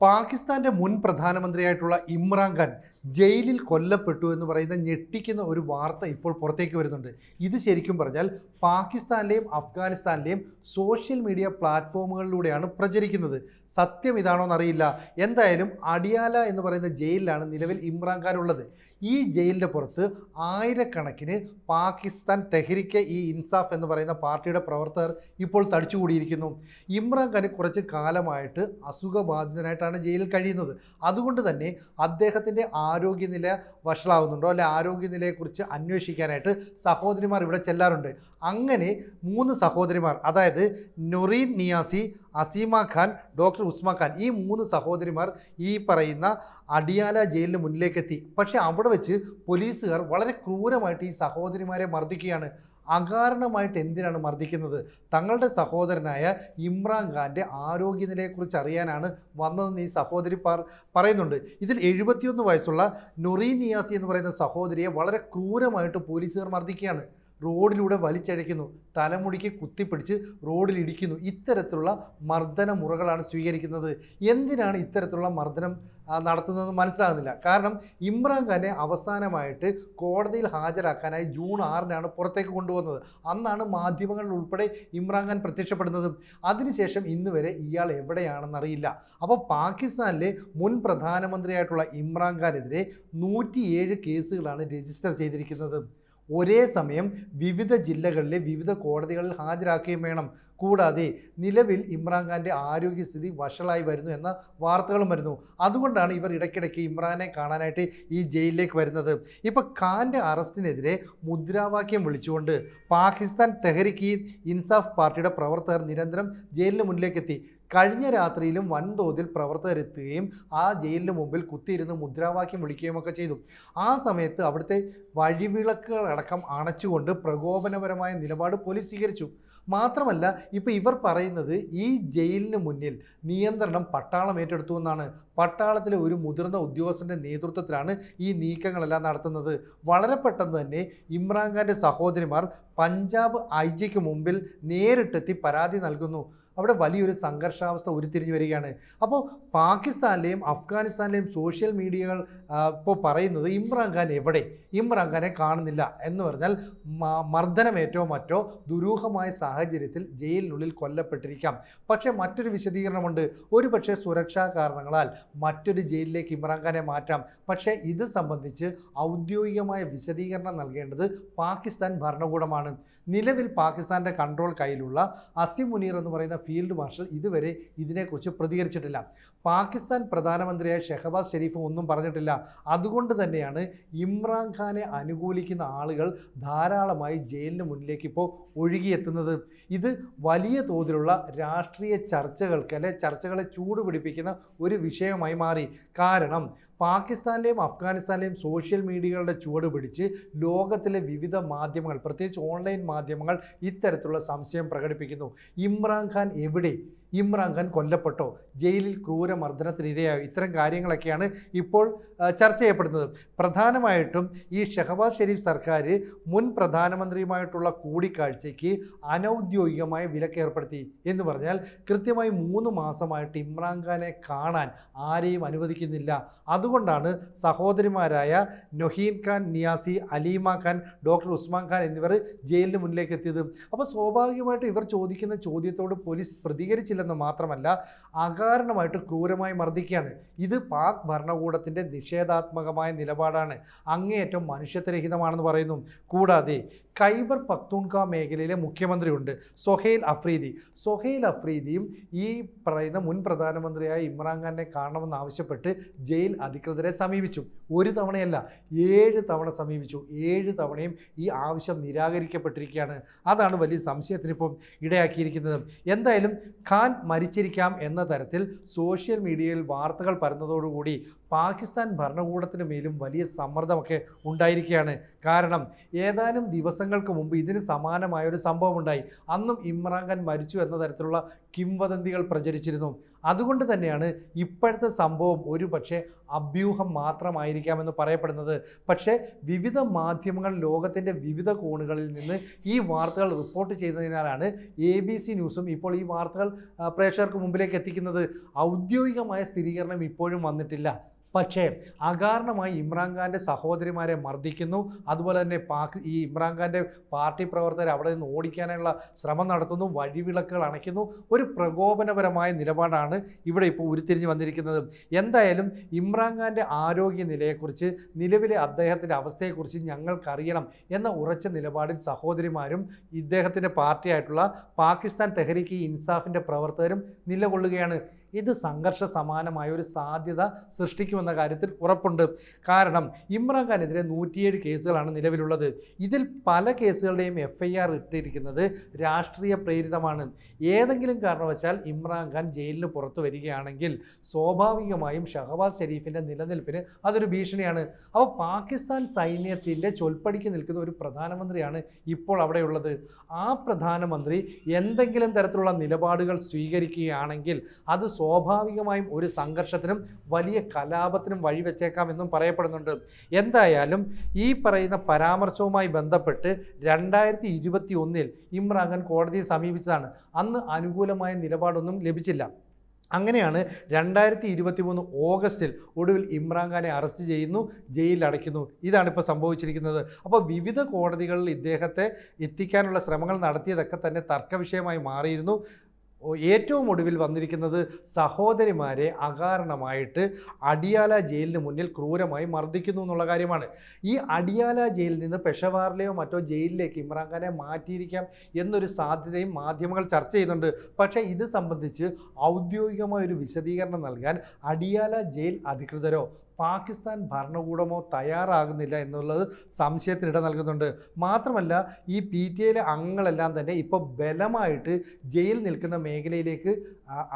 പാകിസ്ഥാന്റെ മുൻ പ്രധാനമന്ത്രിയായിട്ടുള്ള ഇമ്രാൻഖാൻ ജയിലിൽ കൊല്ലപ്പെട്ടു എന്ന് പറയുന്ന ഞെട്ടിക്കുന്ന ഒരു വാർത്ത ഇപ്പോൾ പുറത്തേക്ക് വരുന്നുണ്ട്. ഇത് ശരിക്കും പറഞ്ഞാൽ പാകിസ്ഥാനിലെയും അഫ്ഗാനിസ്ഥാനിലെയും സോഷ്യൽ മീഡിയ പ്ലാറ്റ്ഫോമുകളിലൂടെയാണ് പ്രചരിക്കുന്നത്. സത്യം ഇതാണോ എന്നറിയില്ല എന്തായാലും അടിയാല എന്ന് പറയുന്ന ജയിലിലാണ് നിലവിൽ ഇമ്രാൻഖാൻ ഉള്ളത് ഈ ജയിലിന്റെ പുറത്ത് ആയിരക്കണക്കിന് പാകിസ്ഥാൻ തെഹരിക്ക ഈ ഇൻസാഫ് എന്ന് പറയുന്ന പാർട്ടിയുടെ പ്രവർത്തകർ ഇപ്പോൾ തടിച്ചുകൂടിയിരിക്കുന്നു. ഇമ്രാൻഖാന് കുറച്ച് കാലമായിട്ട് അസുഖബാധിതനായിട്ടാണ് ജയിലിൽ കഴിയുന്നത്. അതുകൊണ്ട് തന്നെ അദ്ദേഹത്തിന്റെ ആരോഗ്യനില വഷളാവുന്നുണ്ടോ? അല്ലെ ആരോഗ്യനിലയെക്കുറിച്ച് അന്വേഷിക്കാനായിട്ട് സഹോദരിമാർ ഇവിടെ ചെല്ലാറുണ്ട്. അങ്ങനെ മൂന്ന് സഹോദരിമാർ അതായത് നൊറീൻ നിയാസി അസീമ ഖാൻ ഡോക്ടർ ഉസ്മാ ഖാൻ ഈ മൂന്ന് സഹോദരിമാർ ഈ പറയുന്ന അടിയാല ജയിലിന് മുന്നിലേക്കെത്തി. പക്ഷേ അവിടെ വെച്ച് പോലീസുകാർ വളരെ ക്രൂരമായിട്ട് ഈ സഹോദരിമാരെ മർദ്ദിക്കുകയാണ്. അകാരണമായിട്ട് എന്തിനാണ് മർദ്ദിക്കുന്നത്? തങ്ങളുടെ സഹോദരനായ ഇമ്രാൻ ഖാന്റെ ആരോഗ്യനിലയെക്കുറിച്ച് അറിയാനാണ് വന്നതെന്ന് ഈ സഹോദരി പറ പറയുന്നുണ്ട്. ഇതിൽ എഴുപത്തിയൊന്ന് വയസ്സുള്ള നൊറീൻ നിയാസി എന്ന് പറയുന്ന സഹോദരിയെ വളരെ ക്രൂരമായിട്ട് പോലീസുകാർ മർദ്ദിക്കുകയാണ്. റോഡിലൂടെ വലിച്ചഴയ്ക്കുന്നു. തലമുടിക്ക് കുത്തിപ്പിടിച്ച് റോഡിൽ ഇടിക്കുന്നു ഇത്തരത്തിലുള്ള മർദ്ദന മുറകളാണ് സ്വീകരിക്കുന്നത്. എന്തിനാണ് ഇത്തരത്തിലുള്ള മർദ്ദനം നടത്തുന്നതെന്ന് മനസ്സിലാകുന്നില്ല. കാരണം ഇമ്രാൻഖാനെ അവസാനമായിട്ട് കോടതിയിൽ ഹാജരാക്കാനായി ജൂൺ ആറിനാണ് പുറത്തേക്ക് കൊണ്ടുവന്നത്. അന്നാണ് മാധ്യമങ്ങളിൽ ഉൾപ്പെടെ ഇമ്രാൻഖാൻ പ്രത്യക്ഷപ്പെടുന്നതും. അതിനുശേഷം ഇന്ന് വരെ ഇയാൾ എവിടെയാണെന്നറിയില്ല. അപ്പോൾ പാകിസ്ഥാനിലെ മുൻ പ്രധാനമന്ത്രിയായിട്ടുള്ള ഇമ്രാൻഖാനെതിരെ നൂറ്റിയേഴ് കേസുകളാണ് രജിസ്റ്റർ ചെയ്തിരിക്കുന്നത്. ഒരേ സമയം വിവിധ ജില്ലകളിലെ വിവിധ കോടതികളിൽ ഹാജരാക്കുകയും വേണം. കൂടാതെ നിലവിൽ ഇമ്രാൻഖാന്റെ ആരോഗ്യസ്ഥിതി വഷളായി വരുന്നു എന്ന വാർത്തകളും വരുന്നു. അതുകൊണ്ടാണ് ഇവർ ഇടയ്ക്കിടയ്ക്ക് ഇമ്രാനെ കാണാനായിട്ട് ഈ ജയിലിലേക്ക് വരുന്നത്. ഇപ്പോൾ ഖാന്റെ അറസ്റ്റിനെതിരെ മുദ്രാവാക്യം വിളിച്ചുകൊണ്ട് പാകിസ്ഥാൻ തെഹരിക്ക് ഇൻസാഫ് പാർട്ടിയുടെ പ്രവർത്തകർ നിരന്തരം ജയിലിന് മുന്നിലേക്കെത്തി. കഴിഞ്ഞ രാത്രിയിലും വൻതോതിൽ പ്രവർത്തകരെത്തുകയും ആ ജയിലിന് മുമ്പിൽ കുത്തിയിരുന്ന് മുദ്രാവാക്യം വിളിക്കുകയും ഒക്കെ ചെയ്തു. ആ സമയത്ത് അവിടുത്തെ വഴിവിളക്കുകളടക്കം അണച്ചുകൊണ്ട് പ്രകോപനപരമായ നിലപാട് പോലീസ് സ്വീകരിച്ചു. മാത്രമല്ല ഇപ്പോൾ ഇവർ പറയുന്നത് ഈ ജയിലിന് മുന്നിൽ നിയന്ത്രണം പട്ടാളം ഏറ്റെടുത്തു എന്നാണ്. പട്ടാളത്തിലെ ഒരു മുതിർന്ന ഉദ്യോഗസ്ഥന്റെ നേതൃത്വത്തിലാണ് ഈ നീക്കങ്ങളെല്ലാം നടത്തുന്നത്. വളരെ പെട്ടെന്ന് തന്നെ ഇമ്രാൻഖാന്റെ സഹോദരിമാർ പഞ്ചാബ് ഐ ജിക്ക് മുമ്പിൽ നേരിട്ടെത്തി പരാതി നൽകുന്നു. അവിടെ വലിയൊരു സംഘർഷാവസ്ഥ ഉരുത്തിരിഞ്ഞു വരികയാണ്. അപ്പോൾ പാകിസ്ഥാനിലെയും അഫ്ഗാനിസ്ഥാനിലെയും സോഷ്യൽ മീഡിയകൾ ഇപ്പോൾ പറയുന്നത് ഇമ്രാൻഖാൻ എവിടെ? ഇമ്രാൻഖാനെ കാണുന്നില്ല എന്ന് പറഞ്ഞാൽ മർദ്ദനമേറ്റോ മറ്റോ ദുരൂഹമായ സാഹചര്യത്തിൽ ജയിലിനുള്ളിൽ കൊല്ലപ്പെട്ടിരിക്കാം. പക്ഷേ മറ്റൊരു വിശദീകരണമുണ്ട്. ഒരു പക്ഷേ സുരക്ഷാ കാരണങ്ങളാൽ മറ്റൊരു ജയിലിലേക്ക് ഇമ്രാൻഖാനെ മാറ്റാം. പക്ഷേ ഇത് സംബന്ധിച്ച് ഔദ്യോഗികമായ വിശദീകരണം നൽകേണ്ടത് പാകിസ്ഥാൻ ഭരണകൂടമാണ്. നിലവിൽ പാകിസ്ഥാന്റെ കൺട്രോൾ കയ്യിലുള്ള അസിം മുനീർ എന്ന് പറയുന്ന ഫീൽഡ് മാർഷൽ ഇതുവരെ ഇതിനെക്കുറിച്ച് പ്രതികരിച്ചിട്ടില്ല. പാകിസ്ഥാൻ പ്രധാനമന്ത്രിയായ ഷെഹബാസ് ഷെരീഫും ഒന്നും പറഞ്ഞിട്ടില്ല. അതുകൊണ്ട് തന്നെയാണ് ഇമ്രാൻഖാനെ അനുകൂലിക്കുന്ന ആളുകൾ ധാരാളമായി ജയിലിന് മുന്നിലേക്ക് ഇപ്പോൾ ഒഴുകിയെത്തുന്നത്. ഇത് വലിയ തോതിലുള്ള രാഷ്ട്രീയ ചർച്ചകൾക്ക് അല്ലെ ചർച്ചകളെ ചൂടുപിടിപ്പിക്കുന്ന ഒരു വിഷയമായി മാറി. കാരണം പാകിസ്ഥാനിലെയും അഫ്ഗാനിസ്ഥാനിലെയും സോഷ്യൽ മീഡിയകളുടെ ചുവട് പിടിച്ച് ലോകത്തിലെ വിവിധ മാധ്യമങ്ങൾ പ്രത്യേകിച്ച് ഓൺലൈൻ മാധ്യമങ്ങൾ ഇത്തരത്തിലുള്ള സംശയം പ്രകടിപ്പിക്കുന്നു. ഇമ്രാൻഖാൻ എവിടെ ഇമ്രാൻഖാൻ കൊല്ലപ്പെട്ടോ? ജയിലിൽ ക്രൂരമർദ്ദനത്തിനിരയായോ ഇത്തരം കാര്യങ്ങളൊക്കെയാണ് ഇപ്പോൾ ചർച്ച ചെയ്യപ്പെടുന്നത്. പ്രധാനമായിട്ടും ഈ ഷഹബാസ് ഷെരീഫ് സർക്കാർ മുൻ പ്രധാനമന്ത്രിയുമായിട്ടുള്ള കൂടിക്കാഴ്ചയ്ക്ക് അനൗദ്യോഗികമായ വിലക്കേർപ്പെടുത്തി എന്ന് പറഞ്ഞാൽ കൃത്യമായി മൂന്ന് മാസമായിട്ട് ഇമ്രാൻഖാനെ കാണാൻ ആരെയും അനുവദിക്കുന്നില്ല. അതുകൊണ്ടാണ് സഹോദരിമാരായ നൊഹീൻ ഖാൻ നിയാസി അലീമ ഖാൻ ഡോക്ടർ ഉസ്മാൻ ഖാൻ എന്നിവർ ജയിലിന് മുന്നിലേക്ക് എത്തിയത്. അപ്പോൾ സ്വാഭാവികമായിട്ട് ഇവർ ചോദിക്കുന്ന ചോദ്യത്തോട് പോലീസ് പ്രതികരിച്ചില്ലെന്ന് മാത്രമല്ല അകാരണമായിട്ട് ക്രൂരമായി മർദ്ദിക്കുകയാണ്. ഇത് പാക് ഭരണകൂടത്തിന്റെ നിഷേധാത്മകമായ നിലപാടാണ്. അങ്ങേയറ്റം മനുഷ്യത്വരഹിതമാണെന്ന് പറയുന്നു. കൂടാതെ ഖൈബർ പക്തൂൺക മേഖലയിലെ മുഖ്യമന്ത്രിയുണ്ട് സൊഹൈൽ അഫ്രീദി. സൊഹൈൽ അഫ്രീദിയും ഈ പറയുന്ന മുൻ പ്രധാനമന്ത്രിയായ ഇമ്രാൻഖാനെ കാണണമെന്ന് ആവശ്യപ്പെട്ട് ജയിൽ അധികൃതരെ സമീപിച്ചു. ഒരു തവണയല്ല ഏഴ് തവണ സമീപിച്ചു. ഏഴ് തവണയും ഈ ആവശ്യം നിരാകരിക്കപ്പെട്ടിരിക്കുകയാണ്. അതാണ് വലിയ സംശയത്തിനിപ്പം ഇടയാക്കിയിരിക്കുന്നത്. എന്തായാലും ഖാൻ മരിച്ചിരിക്കാം എന്ന തരത്തിൽ സോഷ്യൽ മീഡിയയിൽ വാർത്തകൾ പരന്നതോടുകൂടി പാകിസ്ഥാൻ ഭരണകൂടത്തിന് മേലും വലിയ സമ്മർദ്ദമൊക്കെ ഉണ്ടായിരിക്കുകയാണ്. കാരണം ഏതാനും ദിവസങ്ങൾക്ക് മുമ്പ് ഇതിന് സമാനമായ ഒരു സംഭവം ഉണ്ടായി അന്നും ഇമ്രാൻഖാൻ മരിച്ചു എന്ന തരത്തിലുള്ള കിംവദന്തികൾ പ്രചരിച്ചിരുന്നു. അതുകൊണ്ട് തന്നെയാണ് ഇപ്പോഴത്തെ സംഭവം ഒരു പക്ഷേ അഭ്യൂഹം മാത്രമായിരിക്കാമെന്ന് പറയപ്പെടുന്നത്. പക്ഷേ വിവിധ മാധ്യമങ്ങൾ ലോകത്തിന്റെ വിവിധ കോണുകളിൽ നിന്ന് ഈ വാർത്തകൾ റിപ്പോർട്ട് ചെയ്തതിനാലാണ് എ ബി സി ന്യൂസും ഇപ്പോൾ ഈ വാർത്തകൾ പ്രേക്ഷകർക്ക് മുമ്പിലേക്ക് എത്തിക്കുന്നത്. ഔദ്യോഗികമായ സ്ഥിരീകരണം ഇപ്പോഴും വന്നിട്ടില്ല. പക്ഷേ അകാരണമായി ഇമ്രാൻഖാന്റെ സഹോദരിമാരെ മർദ്ദിക്കുന്നു. അതുപോലെ തന്നെ പാക് ഈ ഇമ്രാൻഖാന്റെ പാർട്ടി പ്രവർത്തകർ അവിടെ നിന്ന് ഓടിക്കാനുള്ള ശ്രമം നടത്തുന്നു. വഴിവിളക്കുകൾ അണയ്ക്കുന്നു. ഒരു പ്രകോപനപരമായ നിലപാടാണ് ഇവിടെ ഇപ്പോൾ ഉരുത്തിരിഞ്ഞ് വന്നിരിക്കുന്നത്. എന്തായാലും ഇമ്രാൻഖാന്റെ ആരോഗ്യനിലയെക്കുറിച്ച് നിലവിലെ അദ്ദേഹത്തിന്റെ അവസ്ഥയെക്കുറിച്ച് ഞങ്ങൾക്കറിയണം എന്ന ഉറച്ച നിലപാടിൽ സഹോദരിമാരും ഇദ്ദേഹത്തിന്റെ പാർട്ടിയായിട്ടുള്ള പാകിസ്ഥാൻ തെഹരീക്ക് ഇൻസാഫിന്റെ പ്രവർത്തകരും നിലകൊള്ളുകയാണ്. ഇത് സംഘർഷ സമാനമായ ഒരു സാധ്യത സൃഷ്ടിക്കുമെന്ന കാര്യത്തിൽ ഉറപ്പുണ്ട്. കാരണം ഇമ്രാൻഖാനെതിരെ നൂറ്റിയേഴ് കേസുകളാണ് നിലവിലുള്ളത്. ഇതിൽ പല കേസുകളുടെയും എഫ് ഐ ആർ ഇട്ടിരിക്കുന്നത് രാഷ്ട്രീയ പ്രേരിതമാണ്. ഏതെങ്കിലും കാരണവശാൽ ഇമ്രാൻഖാൻ ജയിലിന് പുറത്തു വരികയാണെങ്കിൽ സ്വാഭാവികമായും ഷഹബാസ് ഷെരീഫിന്റെ നിലനിൽപ്പിന് അതൊരു ഭീഷണിയാണ്. അപ്പോൾ പാകിസ്ഥാൻ സൈന്യത്തിന്റെ ചൊൽപ്പടിക്ക് നിൽക്കുന്ന ഒരു പ്രധാനമന്ത്രിയാണ് ഇപ്പോൾ അവിടെയുള്ളത്. ആ പ്രധാനമന്ത്രി എന്തെങ്കിലും തരത്തിലുള്ള നിലപാടുകൾ സ്വീകരിക്കുകയാണെങ്കിൽ അത് സ്വാഭാവികമായും ഒരു സംഘർഷത്തിനും വലിയ കലാപത്തിനും വഴിവെച്ചേക്കാം എന്നും പറയപ്പെടുന്നുണ്ട്. എന്തായാലും ഈ പറയുന്ന പരാമർശവുമായി ബന്ധപ്പെട്ട് രണ്ടായിരത്തി ഇരുപത്തി ഒന്നിൽ ഇമ്രാൻഖാൻ കോടതിയെ സമീപിച്ചതാണ്. അന്ന് അനുകൂലമായ നിലപാടൊന്നും ലഭിച്ചില്ല. അങ്ങനെയാണ് രണ്ടായിരത്തി ഇരുപത്തി മൂന്ന് ഓഗസ്റ്റിൽ ഒടുവിൽ ഇമ്രാൻഖാനെ അറസ്റ്റ് ചെയ്യുന്നു ജയിലിൽ അടയ്ക്കുന്നു. ഇതാണ് ഇപ്പോൾ സംഭവിച്ചിരിക്കുന്നത്. അപ്പോൾ വിവിധ കോടതികളിൽ ഇദ്ദേഹത്തെ എത്തിക്കാനുള്ള ശ്രമങ്ങൾ നടത്തിയതൊക്കെ തന്നെ തർക്കവിഷയമായി മാറിയിരുന്നു. ഏറ്റവും ഒടുവിൽ വന്നിരിക്കുന്നത് സഹോദരിമാരെ അകാരണമായിട്ട് അടിയാല ജയിലിന് മുന്നിൽ ക്രൂരമായി മർദ്ദിക്കുന്നു എന്നുള്ള കാര്യമാണ്. ഈ അടിയാല ജയിലിൽ നിന്ന് പെഷവാറിലെയോ മറ്റോ ജയിലിലേക്ക് ഇമ്രാൻഖാനെ മാറ്റിയിരിക്കാം എന്നൊരു സാധ്യതയും മാധ്യമങ്ങൾ ചർച്ച ചെയ്യുന്നുണ്ട്. പക്ഷേ ഇത് സംബന്ധിച്ച് ഔദ്യോഗികമായ ഒരു വിശദീകരണം നൽകാൻ അടിയാല ജയിൽ അധികൃതരോ പാകിസ്ഥാൻ ഭരണകൂടമോ തയ്യാറാകുന്നില്ല എന്നുള്ളത് സംശയത്തിനിട നൽകുന്നുണ്ട്. മാത്രമല്ല ഈ പി ടി എയിലെ അംഗങ്ങളെല്ലാം തന്നെ ഇപ്പോൾ ബലമായിട്ട് ജയിൽ നിൽക്കുന്ന മേഖലയിലേക്ക്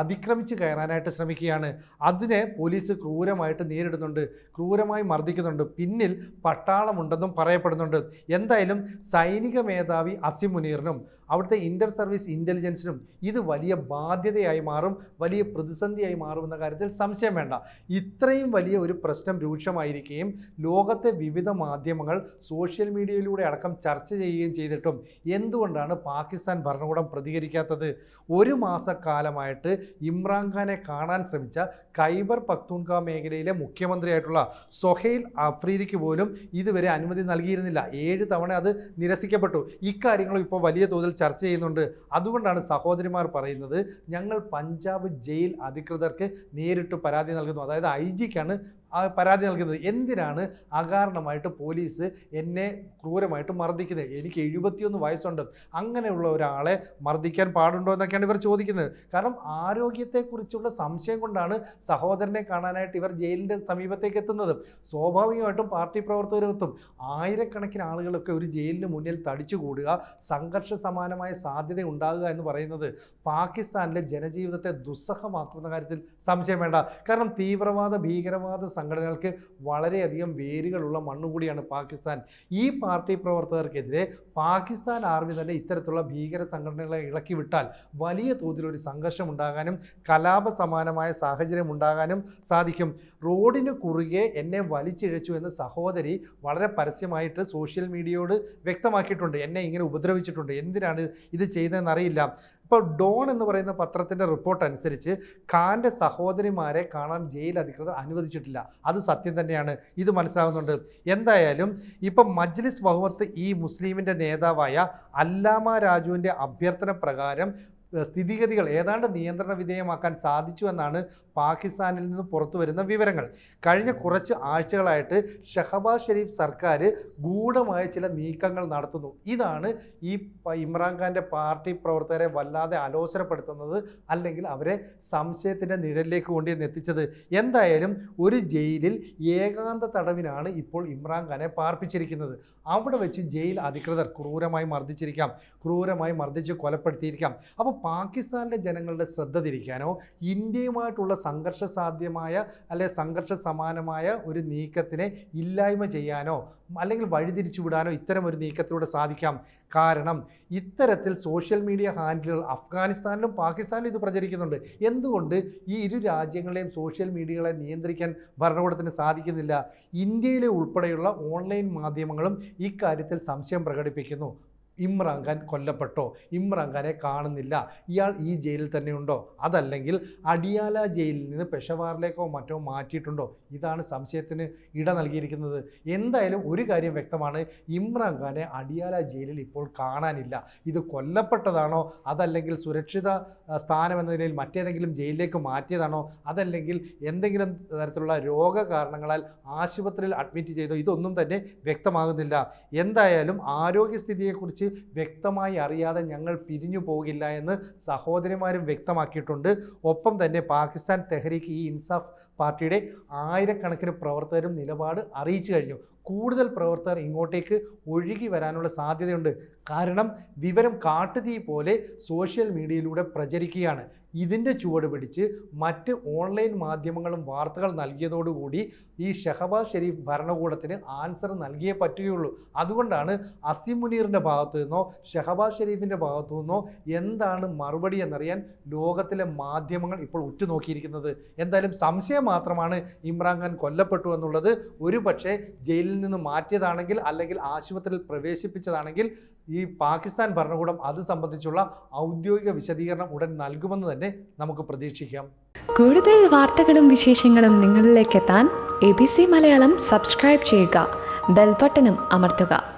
അതിക്രമിച്ച് കയറാനായിട്ട് ശ്രമിക്കുകയാണ്. അതിനെ പോലീസ് ക്രൂരമായിട്ട് നേരിടുന്നുണ്ട് ക്രൂരമായി മർദ്ദിക്കുന്നുണ്ട്. പിന്നിൽ പട്ടാളമുണ്ടെന്നും പറയപ്പെടുന്നുണ്ട്. എന്തായാലും സൈനിക മേധാവി അസിം മുനീറിനും അവിടുത്തെ ഇന്റർ സർവീസ് ഇന്റലിജൻസിനും ഇത് വലിയ ബാധ്യതയായി മാറും വലിയ പ്രതിസന്ധിയായി മാറുമെന്ന കാര്യത്തിൽ സംശയം വേണ്ട. ഇത്രയും വലിയ ഒരു പ്രശ്നം രൂക്ഷമായിരിക്കുകയും ലോകത്തെ വിവിധ മാധ്യമങ്ങൾ സോഷ്യൽ മീഡിയയിലൂടെ അടക്കം ചർച്ച ചെയ്യുകയും ചെയ്തിട്ടും എന്തുകൊണ്ടാണ് പാകിസ്ഥാൻ ഭരണകൂടം പ്രതികരിക്കാത്തത്? ഒരു മാസക്കാലമായിട്ട് ഇമ്രാൻഖാനെ കാണാൻ ശ്രമിച്ച ഖൈബർ പക്തൂൺഖ മേഖലയിലെ മുഖ്യമന്ത്രിയായിട്ടുള്ള സൊഹൈൽ അഫ്രീദിക്ക് പോലും ഇതുവരെ അനുമതി നൽകിയിരുന്നില്ല. ഏഴ് തവണ അത് നിരസിക്കപ്പെട്ടു. ഇക്കാര്യങ്ങളും ഇപ്പോൾ വലിയ തോതിൽ ചർച്ച ചെയ്യുന്നുണ്ട്. അതുകൊണ്ടാണ് സഹോദരിമാർ പറയുന്നത് ഞങ്ങൾ പഞ്ചാബ് ജയിൽ അധികൃതർക്ക് നേരിട്ട് പരാതി നൽകുന്നു. അതായത് ഐ ജിക്കാണ് ആ പരാതി നൽകുന്നത്. എന്തിനാണ് അകാരണമായിട്ട് പോലീസ് എന്നെ ക്രൂരമായിട്ട് മർദ്ദിക്കുന്നത്? എനിക്ക് എഴുപത്തിയൊന്ന് വയസ്സുണ്ട്. അങ്ങനെയുള്ള ഒരാളെ മർദ്ദിക്കാൻ പാടുണ്ടോ എന്നൊക്കെയാണ് ഇവർ ചോദിക്കുന്നത്. കാരണം ആരോഗ്യത്തെക്കുറിച്ചുള്ള സംശയം കൊണ്ടാണ് സഹോദരനെ കാണാനായിട്ട് ഇവർ ജയിലിന്റെ സമീപത്തേക്ക് എത്തുന്നത്. സ്വാഭാവികമായിട്ടും പാർട്ടി പ്രവർത്തകരെത്തും ആയിരക്കണക്കിന് ആളുകളൊക്കെ ഒരു ജയിലിന് മുന്നിൽ തടിച്ചു കൂടുക സംഘർഷ സമാനമായ സാധ്യത ഉണ്ടാകുക എന്ന് പറയുന്നത് പാകിസ്ഥാനിലെ ജനജീവിതത്തെ ദുസ്സഹമാക്കുന്ന കാര്യത്തിൽ സംശയം വേണ്ട. കാരണം തീവ്രവാദ ഭീകരവാദ സംഘടനകൾക്ക് വളരെയധികം വേരുകളുള്ള മണ്ണുകൂടിയാണ് പാകിസ്ഥാൻ. ഈ പാർട്ടി പ്രവർത്തകർക്കെതിരെ പാകിസ്ഥാൻ ആർമി തന്നെ ഇത്തരത്തിലുള്ള ഭീകര സംഘടനകളെ ഇളക്കി വിട്ടാൽ വലിയ തോതിലൊരു സംഘർഷം ഉണ്ടാകാനും കലാപ സമാനമായ സാഹചര്യം ഉണ്ടാകാനും സാധിക്കും. റോഡിന് കുറുകെ എന്നെ വലിച്ചിഴച്ചു എന്ന് സഹോദരി വളരെ പരസ്യമായിട്ട് സോഷ്യൽ മീഡിയയോട് വ്യക്തമാക്കിയിട്ടുണ്ട്. എന്നെ ഇങ്ങനെ ഉപദ്രവിച്ചിട്ടുണ്ട്. എന്തിനാണ് ഇത് ചെയ്തതെന്ന് അറിയില്ല. ഇപ്പോൾ ഡോൺ എന്ന് പറയുന്ന പത്രത്തിന്റെ റിപ്പോർട്ട് അനുസരിച്ച് ഖാന്റെ സഹോദരിമാരെ കാണാൻ ജയിൽ അധികൃതർ അനുവദിച്ചിട്ടില്ല. അത് സത്യം തന്നെയാണ്. ഇത് മനസ്സിലാകുന്നുണ്ട് എന്തായാലും ഇപ്പം മജ്ലിസ് വഹുമത്ത് ഈ മുസ്ലിമിന്റെ നേതാവായ അല്ലാമ രാജുവിന്റെ അഭ്യർത്ഥന പ്രകാരം സ്ഥിതിഗതികൾ ഏതാണ്ട് നിയന്ത്രണ വിധേയമാക്കാൻ സാധിച്ചു എന്നാണ് പാകിസ്ഥാനിൽ നിന്ന് പുറത്തു വരുന്ന വിവരങ്ങൾ. കഴിഞ്ഞ കുറച്ച് ആഴ്ചകളായിട്ട് ഷഹബാസ് ഷെരീഫ് സർക്കാർ ഗൂഢമായ ചില നീക്കങ്ങൾ നടത്തുന്നു. ഇതാണ് ഈ ഇമ്രാൻഖാന്റെ പാർട്ടി പ്രവർത്തകരെ വല്ലാതെ അലോസരപ്പെടുത്തുന്നത് അല്ലെങ്കിൽ അവരെ സംശയത്തിന്റെ നിഴലിലേക്ക് കൊണ്ടുവന്ന് എത്തിച്ചത്. എന്തായാലും ഒരു ജയിലിൽ ഏകാന്ത തടവിനാണ് ഇപ്പോൾ ഇമ്രാൻഖാനെ പാർപ്പിച്ചിരിക്കുന്നത്. അവിടെ വെച്ച് ജയിൽ അധികൃതർ ക്രൂരമായി മർദ്ദിച്ചിരിക്കാം. ക്രൂരമായി മർദ്ദിച്ച് കൊലപ്പെടുത്തിയിരിക്കാം. അപ്പോൾ പാകിസ്ഥാനിലെ ജനങ്ങളുടെ ശ്രദ്ധ തിരിക്കാനോ ഇന്ത്യയുമായിട്ടുള്ള സംഘർഷ സാധ്യമായ അല്ലെ സംഘർഷ സമാനമായ ഒരു നീക്കത്തിനെ ഇല്ലായ്മ ചെയ്യാനോ അല്ലെങ്കിൽ വഴിതിരിച്ചു വിടാനോ ഇത്തരം ഒരു നീക്കത്തിലൂടെ സാധിക്കാം. കാരണം ഇത്തരത്തിൽ സോഷ്യൽ മീഡിയ ഹാൻഡിലുകൾ അഫ്ഗാനിസ്ഥാനിലും പാകിസ്ഥാനിലും ഇത് പ്രചരിക്കുന്നുണ്ട്. എന്തുകൊണ്ട് ഈ ഇരു രാജ്യങ്ങളെയും സോഷ്യൽ മീഡിയകളെ നിയന്ത്രിക്കാൻ ഭരണകൂടത്തിന് സാധിക്കുന്നില്ല? ഇന്ത്യയിലെ ഉൾപ്പെടെയുള്ള ഓൺലൈൻ മാധ്യമങ്ങളും ഇക്കാര്യത്തിൽ സംശയം പ്രകടിപ്പിക്കുന്നു. ഇമ്രാൻഖാൻ കൊല്ലപ്പെട്ടോ? ഇമ്രാൻ ഖാനെ കാണുന്നില്ല. ഇയാൾ ഈ ജയിലിൽ തന്നെയുണ്ടോ? അതല്ലെങ്കിൽ അടിയാല ജയിലിൽ നിന്ന് പെഷവാറിലേക്കോ മറ്റോ മാറ്റിയിട്ടുണ്ടോ? ഇതാണ് സംശയത്തിന് ഇട നൽകിയിരിക്കുന്നത്. എന്തായാലും ഒരു കാര്യം വ്യക്തമാണ്. ഇമ്രാൻ ഖാനെ അടിയാല ജയിലിൽ ഇപ്പോൾ കാണാനില്ല. ഇത് കൊല്ലപ്പെട്ടതാണോ? അതല്ലെങ്കിൽ സുരക്ഷിത സ്ഥാനം എന്ന നിലയിൽ മറ്റേതെങ്കിലും ജയിലിലേക്ക് മാറ്റിയതാണോ? അതല്ലെങ്കിൽ എന്തെങ്കിലും തരത്തിലുള്ള രോഗ കാരണങ്ങളാൽ ആശുപത്രിയിൽ അഡ്മിറ്റ് ചെയ്തോ? ഇതൊന്നും തന്നെ വ്യക്തമാകുന്നില്ല. എന്തായാലും ആരോഗ്യസ്ഥിതിയെക്കുറിച്ച് വ്യക്തമായി അറിയാതെ ഞങ്ങൾ പിരിഞ്ഞു പോകില്ല എന്ന് സഹോദരിമാരും വ്യക്തമാക്കിയിട്ടുണ്ട്. ഒപ്പം തന്നെ പാകിസ്ഥാൻ തെഹരീക്ക് ഈ ഇൻസാഫ് പാർട്ടിയുടെ ആയിരക്കണക്കിന് പ്രവർത്തകരും നിലപാട് അറിയിച്ചു കഴിഞ്ഞു. കൂടുതൽ പ്രവർത്തകർ ഇങ്ങോട്ടേക്ക് ഒഴുകി വരാനുള്ള സാധ്യതയുണ്ട്. കാരണം വിവരം കാട്ടുതീ പോലെ സോഷ്യൽ മീഡിയയിലൂടെ പ്രചരിക്കുകയാണ്. ഇതിന്റെ ചുവട് പിടിച്ച് മറ്റ് ഓൺലൈൻ മാധ്യമങ്ങളും വാർത്തകൾ നൽകിയതോടുകൂടി ഈ ഷഹബാസ് ഷെരീഫ് ഭരണകൂടത്തിന് ആൻസർ നൽകിയേ പറ്റുകയുള്ളൂ. അതുകൊണ്ടാണ് അസിം മുനീറിന്റെ ഭാഗത്തു നിന്നോ ഷഹബാസ് ഷെരീഫിന്റെ ഭാഗത്തു നിന്നോ എന്താണ് മറുപടി എന്നറിയാൻ ലോകത്തിലെ മാധ്യമങ്ങൾ ഇപ്പോൾ ഉറ്റുനോക്കിയിരിക്കുന്നത്. എന്തായാലും സംശയം മാത്രമാണ് ഇമ്രാൻഖാൻ കൊല്ലപ്പെട്ടു എന്നുള്ളത്. ഒരു പക്ഷേ ജയിലിൽ നിന്ന് മാറ്റിയതാണെങ്കിൽ അല്ലെങ്കിൽ ആശുപത്രിയിൽ പ്രവേശിപ്പിച്ചതാണെങ്കിൽ ഈ പാകിസ്ഥാൻ ഭരണകൂടം അത് സംബന്ധിച്ചുള്ള ഔദ്യോഗിക വിശദീകരണം ഉടൻ നൽകുമെന്ന് തന്നെ നമുക്ക് പ്രതീക്ഷിക്കാം. കൂടുതൽ വാർത്തകളും വിശേഷങ്ങളും നിങ്ങളിലേക്ക് എത്താൻ A B C Malayalam subscribe ചെയ്യുക. ബെൽബട്ടനും അമർത്തുക.